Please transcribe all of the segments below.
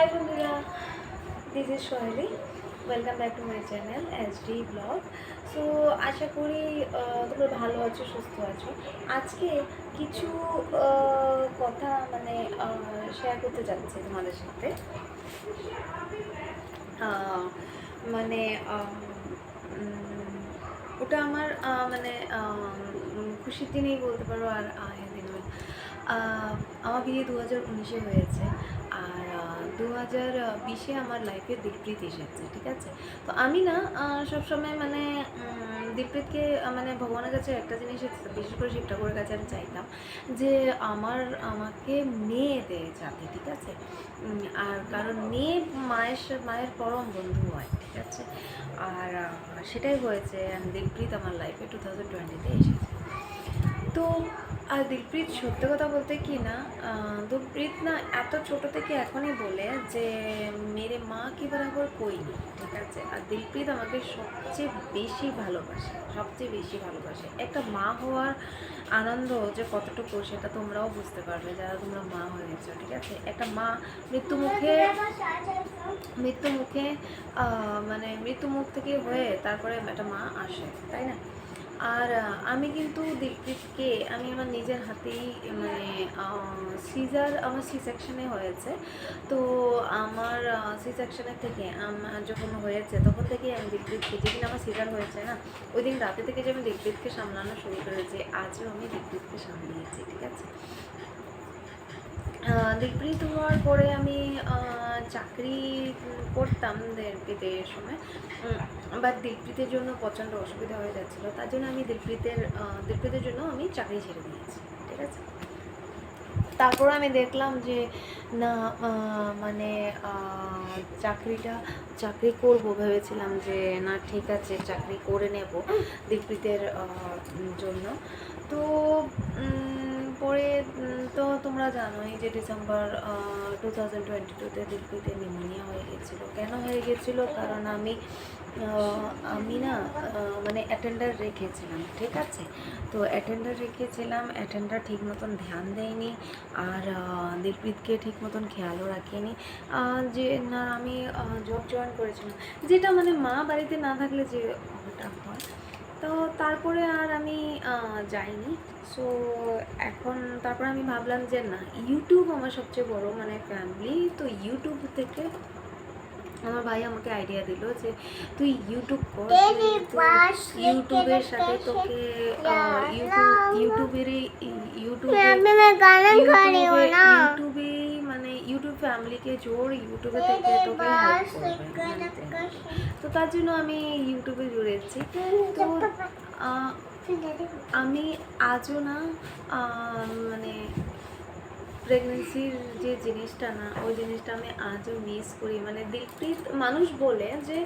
High বন্ধুরা। This is Soheli welcome back to my channel S D vlog so আশা করি তোমরা ভালো আছো, সুস্থ আছো। আজকে কিছু কথা মানে শেয়ার করতে যাচ্ছি তোমাদের সাথে। মানে ওটা আমার মানে খুশির দিনেই বলতে পারো আর আমার বিয়ে দু হাজার উনিশে হয়েছে। আর দু হাজার বিশে আমার লাইফে দীপ্রিত এসেছে ঠিক আছে? তো আমি না সবসময় মানে উম, মানে ভগবানের কাছে একটা জিনিস বিশেষ করে শিব কাছে আমি চাইতাম যে আমার আমাকে মেয়ে দেয় যাতে ঠিক আছে? আর কারণ মেয়ে মায়ের মায়ের পরম বন্ধু হয় ঠিক আছে? আর সেটাই হয়েছে and আমার লাইফে টু থাউজেন্ড টোয়েন্টিতে এসেছে। তো আর দিলপ্রীত সত্যি কথা বলতে কি না আহ, দিলপ্রীত না এত ছোট থেকে এখনই বলে যে মেরে মা কি বরাবর কই? ঠিক আছে? আর দিলপ্রীত আমাকে সবচেয়ে বেশি ভালোবাসে সবচেয়ে বেশি ভালোবাসে। একটা মা হওয়ার আনন্দ যে কতটুকু সেটা তোমরাও বুঝতে পারবে যারা তোমরা মা হয়েছো ঠিক আছে? একটা মা মৃত্যু মুখে মৃত্যু মুখে মানে মৃত্যু মুখ থেকে হয়ে তারপরে একটা মা আসে তাই না? আর আমি কিন্তু দীপদীপকে আমি আমার নিজের হাতেই মানে সিজার আমার সি সেকশনে হয়েছে। তো আমার সি সেকশনের থেকে আমার যখন হয়েছে, তখন থেকেই আমি দীপদীপকে যেদিন আমার সিজার হয়েছে না ওই দিন রাতে থেকে যে আমি দীপদীপকে সামলানো শুরু করেছি, আজও আমি দীপদীপকে সামলিয়েছি, ঠিক আছে? দীপ্রিত হওয়ার পরে আমি চাকরি করতাম দিলপ্রিতের সময় বাট দিলপ্রিতের জন্য প্রচণ্ড অসুবিধা হয়ে যাচ্ছিল। তার জন্য আমি দিলপ্রিতের আহ, জন্য আমি চাকরি ছেড়ে দিয়েছি ঠিক আছে? তারপর আমি দেখলাম যে না মানে চাকরিটা চাকরি করব ভেবেছিলাম যে না ঠিক আছে চাকরি করে নেব দীপ্রিতের জন্য। তো তো তোমরা জানোই যে ডিসেম্বর টু থাউজেন্ড টোয়েন্টি টুতে দিল্লিতে নিউমোনিয়া হয়ে গেছিল। কেন হয়ে গেছিল? কারণ আমি আমি না মানে অ্যাটেন্ডার রেখেছিলাম, ঠিক আছে? তো অ্যাটেন্ডার রেখেছিলাম অ্যাটেন্ডার ঠিক মতন ধ্যান দেয়নি, আর দিলপ্রিতকে ঠিক মতন খেয়ালও রাখিনি। যে, না, আমি জব জয়েন করেছিলাম। যেটা মানে মা বাড়িতে না থাকলে যে ওটা হয় তো তারপরে আর আমি যাইনি। সো এখন তারপর আমি ভাবলাম যে না ইউটিউব আমার সবচেয়ে বড় মানে ফ্যামিলি তো ইউটিউব থেকে আমার ভাই আমাকে আইডিয়া দিল যে তুই ইউটিউব কর ইউটিউবের সাথে তোকে ইউটিউবের ইউটিউবে মানে ইউটিউব ফ্যামিলিকে জোর ইউটিউবে থেকে তোকে মানে তো তার জন্য আমি ইউটিউবে জুড়ে জুড়েছি তো আমি আজও না মানে প্রেগনেন্সির যে জিনিসটা না, ওই জিনিসটা আমি আজও মিস করি। মানে দিলপ্রিত মানুষ বলে যে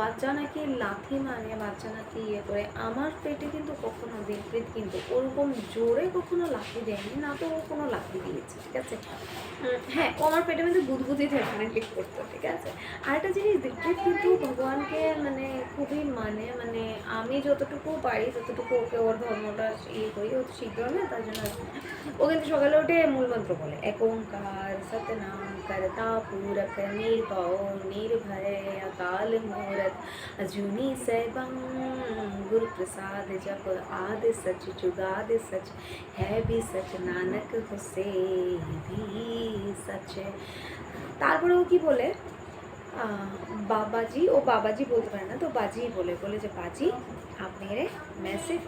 বাচ্চা নাকি লাথি মানে বাচ্চা নাকি ইয়ে করে। আমার পেটে কিন্তু কখনো দিলপ্রিত কিন্তু ওরকম জোরে কখনো লাথি দেয়নি। না তো ও কোনো লাথি দিয়েছে, ঠিক আছে? হ্যাঁ ও আমার পেটে মধ্যে বুদবুদি ডেফিনেটলি করতো, ঠিক আছে? আরেকটা জিনিস, দিলপ্রিত কিন্তু ভগবানকে মানে খুবই মানে মানে আমি যতটুকু পারি, ততটুকু ওকে ওর ধর্মটা ইয়ে করি, ও শিখ ধর্মে তার জন্য। ও কিন্তু সকালে উঠে মূলমন্ত্র বলে এক ওঙ্কার সতনাম করতা পূরক নির্ভও নির্ভয় अकाल मूरत अजूनी सैबं गुरु प्रसाद जप आद सच जुगाद सच है भी सच नानक हुसे भी सच তারপরে ও কি বলে আহ, বাবাজি ও বাবাজি বলতে পারে না তো বাজি বলে বলে যে বাজি আপ মেরে message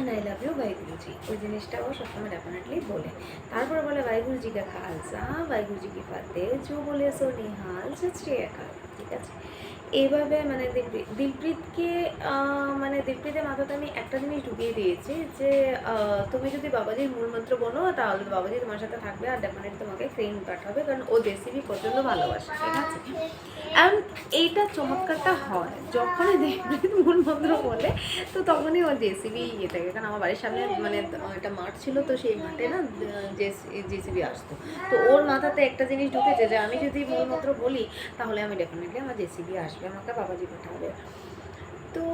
and I love you বাইগুরুজি ওই জিনিসটা ও সবসময় ডেফিনেটলি বলে। তারপরে বলে বাইগুরুজি কা খালসা বাইগুরুজি কি ফাতে জো বলে সো নিহাল, সে ঠিক আছে? এইভাবে মানে দিলপ্রীত দিলপ্রীতকে মানে দিলপ্রীতের মাথাতে আমি একটা জিনিস ঢুকিয়ে দিয়েছি যে তুমি যদি বাবাজির মূল মন্ত্র বলো, তাহলে বাবাজি তোমার সাথে থাকবে আর ডেফিনেটলি তোমাকে ক্রিম পাঠাবে, কারণ ও দেশিবি প্রচণ্ড ভালোবাসে ঠিক আছে অ্যান্ড এইটা চমৎকারটা হয়, যখনই দেবপ্রীত মূল মন্ত্র বলে, তো তখনই ও জেসিবি ইয়ে থাকে, কারণ আমার বাড়ির সামনে মানে একটা মাঠ ছিল, তো সেই মাঠে না জেসিবি আসতো। তো ওর মাথাতে একটা জিনিস ঢুকেছে যে, আমি যদি মূল মন্ত্র বলি, তাহলে আমি ডেফিনেটলি আমার জেসিবি আসবে। আমাকে বাবাজি পাঠাবে। তো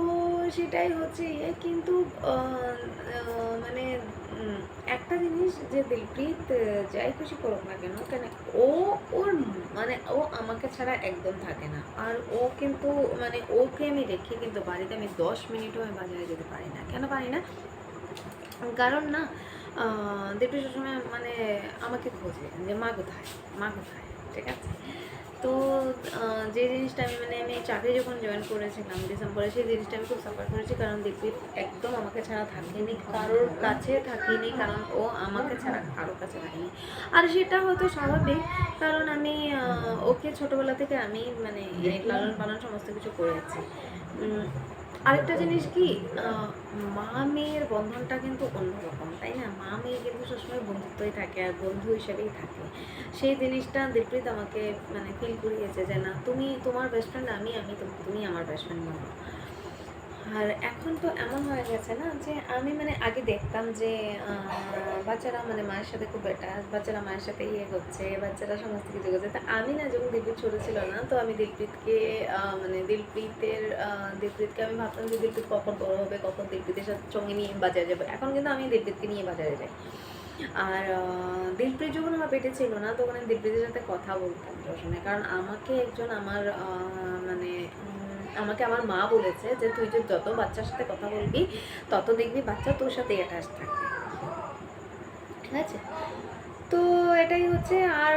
সেটাই হচ্ছে ইয়ে কিন্তু মানে একটা জিনিস যে দিলপ্রীত যাই খুশি করুক না কেন কেন ও ওর মানে ও আমাকে ছাড়া একদম থাকে না। আর ও কিন্তু মানে ওকে আমি রেখে কিন্তু বাড়িতে আমি দশ মিনিটও আমি বাজারে যেতে পারি না। কেন পারি না? কারণ না দেবী সবসময় মানে আমাকে খোঁজে যে মা কোথায়? মা কোথায়? ঠিক আছে তো যে জিনিসটা আমি মানে আমি চাকরি যখন জয়েন করেছিলাম ডিসেম্বরে সেই জিনিসটা আমি খুব সাফার করেছি কারণ দীপ্তি একদম আমাকে ছাড়া থাকেনি কারোর কাছে থাকিনি কারণ ও আমাকে ছাড়া কারোর কাছে থাকেনি। আর সেটা হয়তো স্বাভাবিক কারণ আমি ওকে ছোটোবেলা থেকে আমি মানে লালন পালন সমস্ত কিছু করেছি। আরেকটা জিনিস কি মা মেয়ের বন্ধনটা কিন্তু অন্যরকম, তাই না? মা মেয়ে কিন্তু সবসময় বন্ধুত্বই থাকে আর বন্ধু হিসেবেই থাকে। সেই জিনিসটা দিলপ্রিত আমাকে মানে ফিল করিয়েছে যে, না, তুমি তোমার বেস্ট ফ্রেন্ড আমি আমি তুমি আমার বেস্ট ফ্রেন্ড মানো আর এখন তো এমন হয়ে গেছে না যে আমি মানে আগে দেখতাম যে বাচ্চারা মানে মায়ের সাথে খুব বেটার বাচ্চারা মায়ের সাথে ইয়ে করছে, বাচ্চারা সমস্ত কিছু করছে। তা আমি না যখন দিলপ্রিত ছোটো ছিল না, তো আমি দিলপ্রিতকে মানে দিলপ্রিতের দিলপ্রিতকে আমি ভাবতাম যে দিলপ্রিত কখন বড় হবে, কখন দিলপ্রিতের সাথে সঙ্গে নিয়ে বাজারে যাবে। এখন কিন্তু আমি দিলপ্রিতকে নিয়ে বাজারে যাই। আর দিলপ্রিত যখন আমার পেটে ছিল না, তখন আমি দিলপ্রিতের সাথে কথা বলতাম সবসময়। কারণ আমাকে একজন আমার মানে আমাকে আমার মা বলেছে যে তুই যে যত বাচ্চার সাথে কথা বলবি, তত দেখবি বাচ্চা তোর সাথে অ্যাটাচ থাকবে। ঠিক আছে? তো এটাই হচ্ছে, আর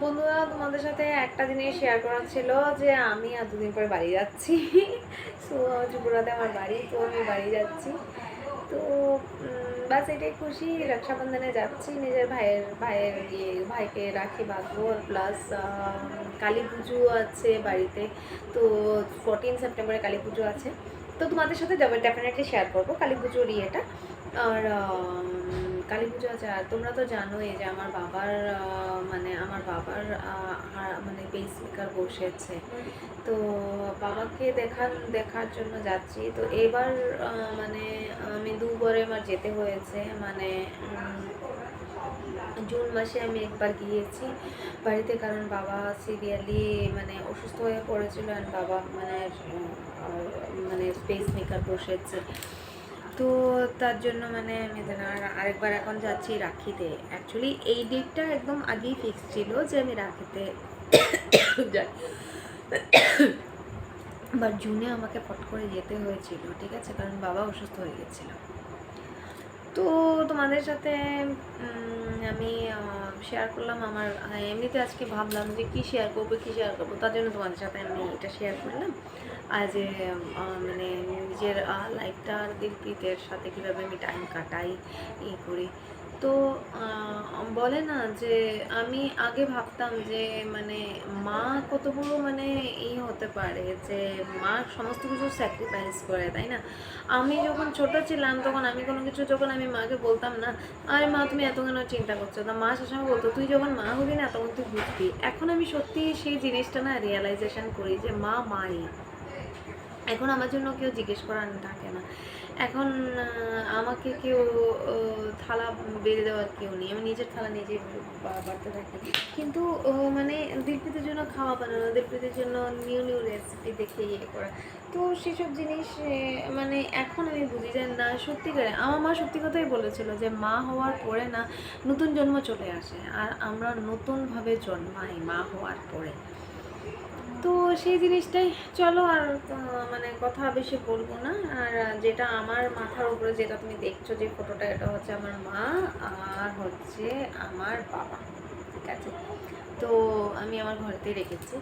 বন্ধুরা, তোমাদের সাথে একটা জিনিস শেয়ার করার ছিল যে আমি আর দুদিন পরে বাড়ি যাচ্ছি। সো আমার বাড়ি, তো আমি বাড়ি যাচ্ছি। তো বাস এটাই খুশি, রক্ষাবন্ধনে যাচ্ছি, নিজের ভাইয়ের ভাইয়ের ইয়ে ভাইকে রাখি বাঁধবো, আর প্লাস কালী পুজো আছে বাড়িতে, তো ফোরটিন সেপ্টেম্বরে কালী পুজো আছে। তো তোমাদের সাথে ডেফিনেটলি শেয়ার করব কালী পুজোর ইয়েটা। আর কালী পুজো আছে, আর তোমরা তো জানোই যে আমার বাবার মানে আমার বাবার মানে পেসমেকার বসেছে। তো বাবাকে দেখার দেখার জন্য যাচ্ছি। তো এবার মানে আমি দুবারে আমার যেতে হয়েছে। মানে জুন মাসে আমি একবার গিয়েছি বাড়িতে, কারণ বাবা সিরিয়ালি মানে অসুস্থ হয়ে পড়েছিল আর বাবা মানে মানে স্পেস মেকার বসেছে। তো তার জন্য মানে আমি আর আরেকবার এখন যাচ্ছি রাখিতে। অ্যাকচুয়ালি এই ডেটটা একদম আগেই ফিক্স ছিল যে আমি রাখিতে যাই। বাট জুনে আমাকে ফট করে যেতে হয়েছিল, ঠিক আছে? কারণ বাবা অসুস্থ হয়ে গেছিল। তো তোমাদের সাথে আমি শেয়ার করলাম আমার এমনিতে আজকে ভাবলাম যে কী শেয়ার করব, কী শেয়ার করব, তার জন্য তোমাদের সাথে আমি এটা শেয়ার করলাম। যে মানে নিজের লাইফটা আর দিলপ্রীতের সাথে কীভাবে আমি টাইম কাটাই ই করি। তো বলে না যে, আমি আগে ভাবতাম যে মানে মা কত বড় মানে এই হতে পারে যে, মা সমস্ত কিছু স্যাক্রিফাইস করে, তাই না? আমি যখন ছোট ছিলাম, তখন আমি কোনো কিছু যখন আমি মাকে বলতাম না, আরে মা, তুমি এত কেন চিন্তা করছ। তা মা সবসময় বলতো, তুই যখন মা হবি না, তখন তুই বুঝবি। এখন আমি সত্যি সেই জিনিসটা না রিয়েলাইজেশন করি যে, মা মাই। এখন আমার জন্য কেউ জিজ্ঞেস করার থাকে না। এখন আমাকে কেউ থালা বেড়ে দেওয়ার কেউ নেই। আমি নিজের থালা নিজে বাড়তে থাকি। কিন্তু মানে দিলপ্রীতির জন্য খাওয়া বানানো দিলপ্রীতির জন্য নিউ নিউ রেসিপি দেখে ইয়ে করা। তো সেসব জিনিস মানে এখন আমি বুঝি যে না সত্যিকারে আমার মা সত্যি কথাই বলেছিল যে মা হওয়ার পরে না, নতুন জন্ম চলে আসে। আর আমরা নতুনভাবে জন্মাই মা হওয়ার পরে। তো সেই জিনিসটাই চলো আর মানে কথা বেশি বলব না। আর যেটা আমার মাথার উপরে যেটা তুমি দেখছ যে ফটোটা, এটা হচ্ছে আমার মা আর হচ্ছে আমার বাবা। ঠিক আছে? তো আমি আমার ঘরেতেই রেখেছি।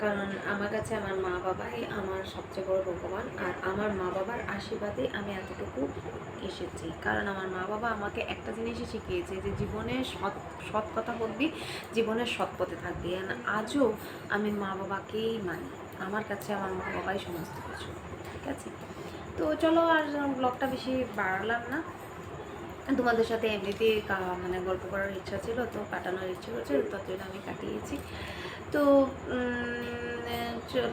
কারণ আমার কাছে আমার মা বাবাই আমার সবচেয়ে বড় ভগবান, আর আমার মা বাবার আশীর্বাদে আমি এতটুকু এসেছি। কারণ আমার মা বাবা আমাকে একটা জিনিসই শিখিয়েছে যে জীবনে সৎ সৎ কথা বলবি জীবনের সৎ পথে থাকবি। আজও আমি মা বাবাকেই মানি। আমার কাছে আমার মা বাবাই সমস্ত কিছু। ঠিক আছে? তো চলো আর ব্লগটা বেশি বাড়ালাম না। তোমাদের সাথে এমনিতে কা- মানে গল্প করার ইচ্ছা ছিল, তো কাটানোর ইচ্ছে হচ্ছে জন্য আমি কাটিয়েছি। তো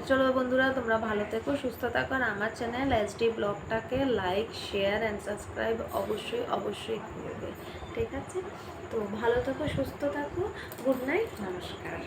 চলো বন্ধুরা, তোমরা ভালো থেকো, সুস্থ থাকো, আর আমার চ্যানেল এসডি ব্লগটাকে লাইক শেয়ার অ্যান্ড সাবস্ক্রাইব অবশ্যই অবশ্যই করবে, ঠিক আছে? তো ভালো থেকো, সুস্থ থাকো গুড নাইট নমস্কার।